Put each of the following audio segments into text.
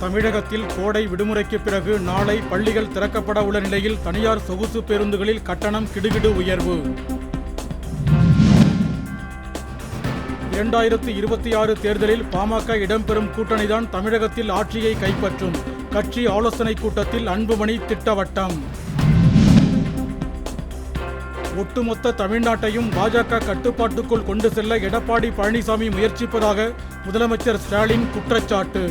தமிழகத்தில் கோடை விடுமுறைக்கு பிறகு நாளை பள்ளிகள் திறக்கப்பட உள்ள நிலையில் தனியார் சொகுசு பேருந்துகளில் கட்டணம் கிடுகிடு உயர்வு. இரண்டாயிரத்து இருபத்தி ஆறு தேர்தலில் பாமக இடம்பெறும் கூட்டணிதான் தமிழகத்தில் ஆட்சியை கைப்பற்றும். கட்சி ஆலோசனைக் கூட்டத்தில் அன்புமணி திட்டவட்டம். ஒட்டுமொத்த தமிழ்நாட்டையும் பாஜக கட்டுப்பாட்டுக்குள் கொண்டு செல்ல எடப்பாடி பழனிசாமி முயற்சிப்பதாக முதலமைச்சர் ஸ்டாலின் குற்றச்சாட்டு.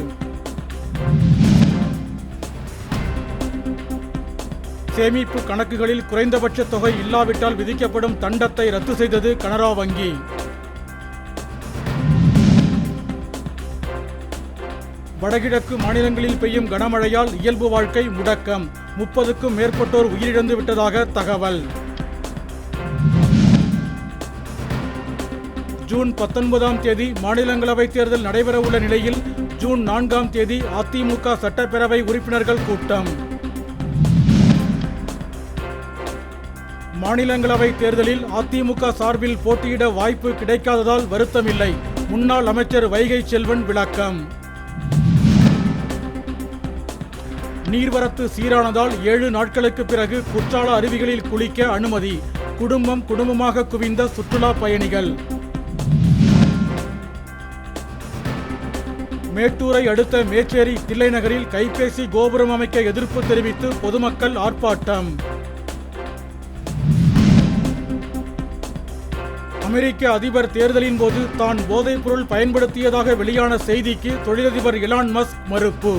சேமிப்பு கணக்குகளில் குறைந்தபட்ச தொகை இல்லாவிட்டால் விதிக்கப்படும் தண்டத்தை ரத்து செய்தது கனரா வங்கி. வடகிழக்கு மாநிலங்களில் பெய்யும் கனமழையால் இயல்பு வாழ்க்கை முடக்கம். முப்பதுக்கும் மேற்பட்டோர் உயிரிழந்து விட்டதாக தகவல். ஜூன் பத்தொன்பதாம் தேதி மாநிலங்களவை தேர்தல் நடைபெறவுள்ள நிலையில் ஜூன் நான்காம் தேதி அதிமுக சட்டப்பேரவை உறுப்பினர்கள் கூட்டம். மாநிலங்களவை தேர்தலில் அதிமுக சார்பில் போட்டியிட வாய்ப்பு கிடைக்காததால் வருத்தமில்லை. முன்னாள் அமைச்சர் வைகை செல்வன் விளக்கம். நீர்வரத்து சீரானதால் ஏழு நாட்களுக்கு பிறகு குற்றால அருவிகளில் குளிக்க அனுமதி. குடும்பம் குடும்பமாக குவிந்த சுற்றுலா பயணிகள். மேட்டூரை அடுத்த மேச்சேரி தில்லை நகரில் கைபேசி கோபுரம் அமைக்க எதிர்ப்பு தெரிவித்து பொதுமக்கள் ஆர்ப்பாட்டம். அமெரிக்க அதிபர் தேர்தலின் போது தான் போதைப்பொருள் பயன்படுத்தியதாக வெளியான செய்திக்கு தொழிலதிபர் இலான் மஸ்க் மறுப்பு.